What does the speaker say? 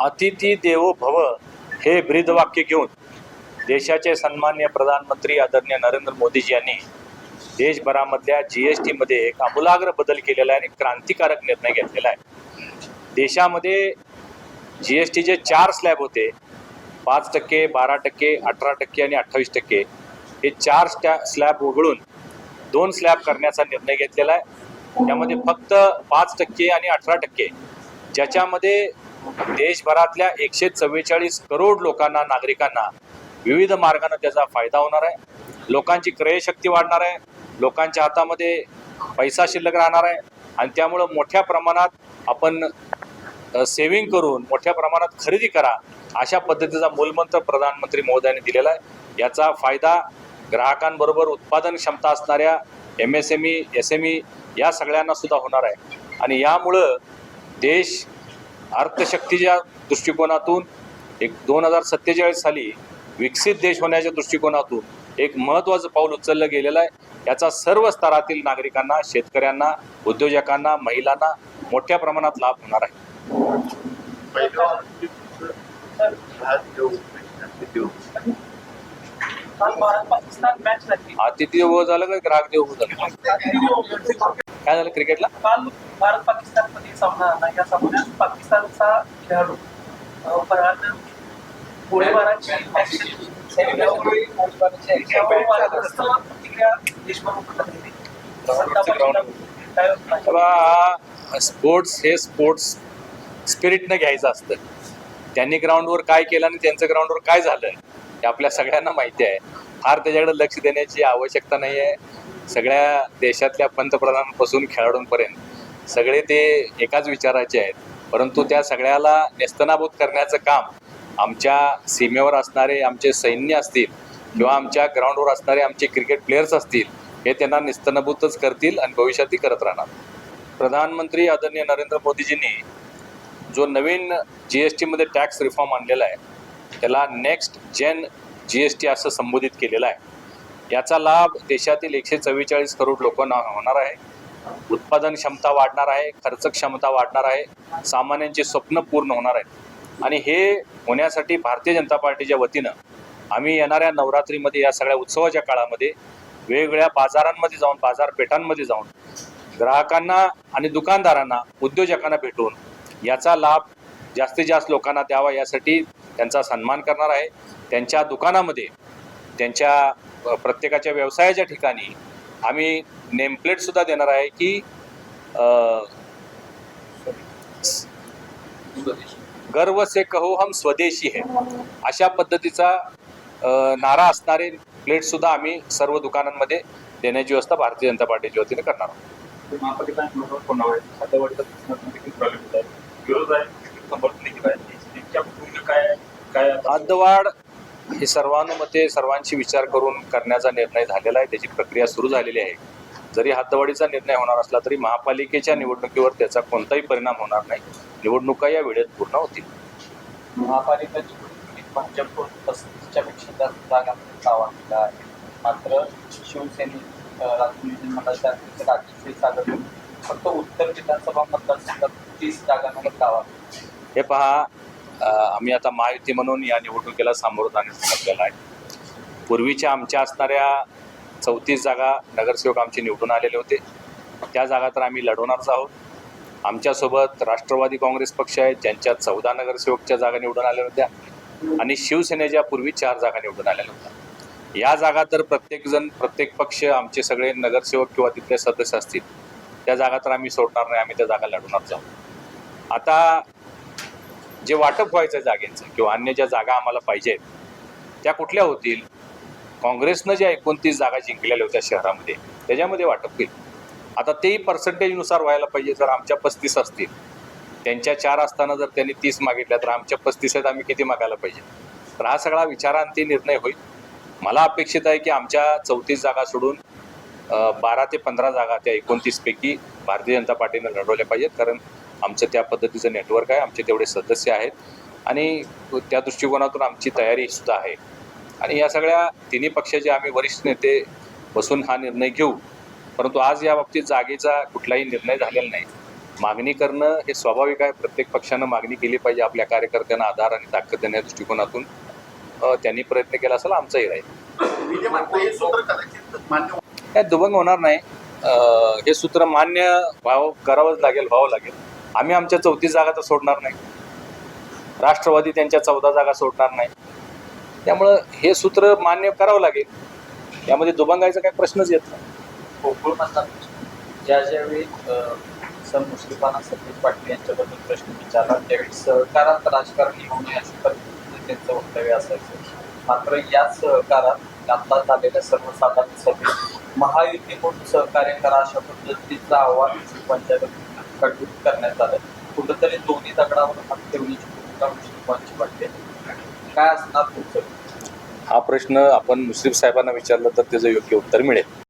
अतिथी देवो भव हे ब्रीदवाक्य घेऊन देशाचे सन्मान्य प्रधानमंत्री आदरणीय नरेंद्र मोदीजी यांनी देशभरामधल्या जी एस टीमध्ये एक आमूलाग्र बदल केलेला आहे आणि क्रांतिकारक निर्णय घेतलेला आहे. देशामध्ये जी एस टीचे चार स्लॅब होते. पाच टक्के बारा टक्के अठरा टक्के आणि अठ्ठावीस टक्के. हे चार स्टॅ स्लॅब वगळून दोन स्लॅब करण्याचा निर्णय घेतलेला आहे. त्यामध्ये फक्त पाच टक्के आणि अठरा टक्के. ज्याच्यामध्ये देशभरातल्या एकशे चव्वेचाळीस करोड लोकांना नागरिकांना विविध मार्गाने त्याचा फायदा होणार आहे. लोकांची क्रयशक्ती वाढणार आहे. लोकांच्या हातामध्ये पैसा शिल्लक राहणार आहे. आणि त्यामुळं मोठ्या प्रमाणात आपण सेव्हिंग करून मोठ्या प्रमाणात खरेदी करा अशा पद्धतीचा मूलमंत्र प्रधानमंत्री महोदयांनी दिलेला आहे. याचा फायदा ग्राहकांबरोबर उत्पादन क्षमता असणाऱ्या M S M E S M E या सगळ्यांना सुद्धा होणार आहे. आणि यामुळं देश अर्थशक्तीच्या दृष्टिकोनातून एक दोन हजार सत्तेचाळीस साली विकसित देश होण्याच्या दृष्टिकोनातून एक महत्त्वाचं पाऊल उचललं गेलेलं आहे. याचा सर्व स्तरातील नागरिकांना शेतकऱ्यांना उद्योजकांना महिलांना मोठ्या प्रमाणात लाभ होणार आहे. अतिथी झालं का? ग्राहक देव झालं. काय झालं क्रिकेटला? भारत पाकिस्तान सामना या सामन्यात पाकिस्तानचा खेळाडू. फरहान गोळीबाराची स्पोर्ट्स हे स्पोर्ट्स स्पिरिटनं घ्यायचं असतं. त्यांनी ग्राउंडवर काय केलं आणि त्यांचं ग्राउंडवर काय झालं हे आपल्या सगळ्यांना माहिती आहे. फार त्याच्याकडे लक्ष देण्याची आवश्यकता नाही आहे सगळ्या देशातल्या पंतप्रधानांपासून खेळाडूंपर्यंत. सगळे ते एकाच विचाराचे आहेत. परंतु त्या सगळ्याला नेस्तनाभूत करण्याचं काम आमच्या सीमेवर असणारे आमचे सैन्य असतील किंवा आमच्या ग्राउंडवर असणारे आमचे क्रिकेट प्लेयर्स असतील हे त्यांना निस्तनभूतच करतील आणि भविष्यातही करत राहणार. प्रधानमंत्री आदरणीय नरेंद्र मोदीजींनी जो नवीन जी एस टीमध्ये टॅक्स रिफॉर्म आणलेला आहे त्याला next gen G S T असं संबोधित केलेलं आहे. याचा लाभ देशातील एकशे चव्वेचाळीस करोड लोकांना होणार आहे. उत्पादन क्षमता वाढणार आहे खर्च क्षमता वाढणार आहे सामान्यांचे स्वप्न पूर्ण होणार आहेत. आणि हे होण्यासाठी भारतीय जनता पार्टीच्या वतीनं आम्ही येणाऱ्या नवरात्रीमध्ये या सगळ्या उत्सवाच्या काळामध्ये वेगवेगळ्या बाजारांमध्ये जाऊन बाजारपेठांमध्ये जाऊन ग्राहकांना आणि दुकानदारांना उद्योजकांना भेटून याचा लाभ जास्तीत जास्त लोकांना द्यावा यासाठी त्यांचा सन्मान करणार आहे. त्यांच्या दुकानामध्ये त्यांच्या प्रत्येकाच्या व्यवसायाच्या ठिकाणी आम्ही नेमप्लेटसुद्धा देणार आहे की गर्व से कहो हम स्वदेशी है. अशा पद्धतीचा नारा असणारे प्लेट सुद्धा आम्ही सर्व दुकानांमध्ये देण्याची व्यवस्था भारतीय जनता पार्टीच्या वतीने करणार आहोत. महापालिका ही सर्वानुमते सर्वांशी विचार करून करण्याचा निर्णय झालेला आहे. त्याची प्रक्रिया सुरू झालेली आहे. जरी हद्दवाढीचा निर्णय होणार असला तरी महापालिकेच्या निवडणुकीवर त्याचा कोणताही परिणाम होणार नाही. निवडणुका या वेळेत पूर्ण होतील. महापालिका निवडणुकीत भाजपकडून पस्तीसच्या पेक्षा जास्त जागांमध्ये दावा केला आहे. मात्र शिवसेने सागर फक्त उत्तर विधानसभा मतदारसंघात तीस जागांवर दावा केला. हे पहा आम्ही आता महायुती म्हणून या निवडणुकीला सामोरं जाण्यास ठरलेलं आहे. पूर्वीच्या आमच्या असणाऱ्या चौतीस जागा नगरसेवक आमचे निवडून आलेले होते. त्या जागा तर आम्ही लढवणारच आहोत. आमच्यासोबत राष्ट्रवादी काँग्रेस पक्ष आहे ज्यांच्या चौदा नगरसेवकच्या जागा निवडून आल्या होत्या आणि शिवसेनेच्या पूर्वी चार जागा निवडून आलेल्या होत्या. या जागा तर प्रत्येकजण प्रत्येक पक्ष आमचे सगळे नगरसेवक किंवा तिथले सदस्य असतील त्या जागा तर आम्ही सोडणार नाही आम्ही त्या जागा लढवणारच आहोत. आता जे वाटप व्हायचं जागेचं किंवा अन्य ज्या जागा आम्हाला पाहिजेत त्या कुठल्या होतील? काँग्रेसनं ज्या एकोणतीस जागा जिंकलेल्या होत्या शहरामध्ये त्याच्यामध्ये वाटप होईल आता तेही पर्सेंटेजनुसार व्हायला पाहिजे जर आमच्या पस्तीस असतील. त्यांच्या चार असताना जर त्यांनी तीस मागितल्या तर आमच्या पस्तीस आहेत आम्ही किती मागायला पाहिजे? तर हा सगळा विचारांती निर्णय होईल. मला अपेक्षित आहे की आमच्या चौतीस जागा सोडून बारा ते पंधरा जागा त्या एकोणतीसपैकी भारतीय जनता पार्टीनं लढवल्या पाहिजेत कारण आमचं त्या पद्धतीचं नेटवर्क आहे आमचे तेवढे सदस्य आहेत आणि त्या दृष्टिकोनातून आमची तयारी सुद्धा आहे. आणि या सगळ्या तिन्ही पक्षाचे आम्ही वरिष्ठ नेते बसून हा निर्णय घेऊ. परंतु आज या बाबतीत जागेचा कुठलाही निर्णय झालेला नाही. मागणी करणं हे स्वाभाविक आहे. प्रत्येक पक्षानं मागणी केली पाहिजे आपल्या कार्यकर्त्यांना आधार आणि ताकद देण्या दृष्टिकोनातून. त्यांनी प्रयत्न केला असेल आमचाही राहील. हे काय दुभंग होणार नाही. हे सूत्र मान्य व्हावं करावंच लागेल व्हावं लागेल. आम्ही आमच्या चौतीस जागा तर सोडणार नाही. राष्ट्रवादी त्यांच्या चौदा जागा सोडणार नाही. त्यामुळं हे सूत्र मान्य करावं लागेल. यामध्ये दुभंगायचा काही प्रश्नच येत नाही. हो, गोकुळमधला ज्या ज्यावेळी सर मुश्रीफाना सतीश पाटील यांच्याबद्दल प्रश्न विचारला त्यावेळी सहकारात राजकारणी होऊ नये अशी पद्धतीचं त्यांचं वक्तव्य असायचं. मात्र या सहकारात आता झालेल्या सर्वसाधारण सभेत महायुती म्हणून सहकार्य करा अशा पद्धतीचं आव्हान पंचायत कडून करण्यात आलं कुठंतरी दोन्ही दगडावर हात ठेवण्याची भूमिका मुश्रीफांची वाटते. काय असणार तुमचं? हा प्रश्न आपण मुश्रीफ साहेबांना विचारला तर त्याचं योग्य उत्तर मिळेल.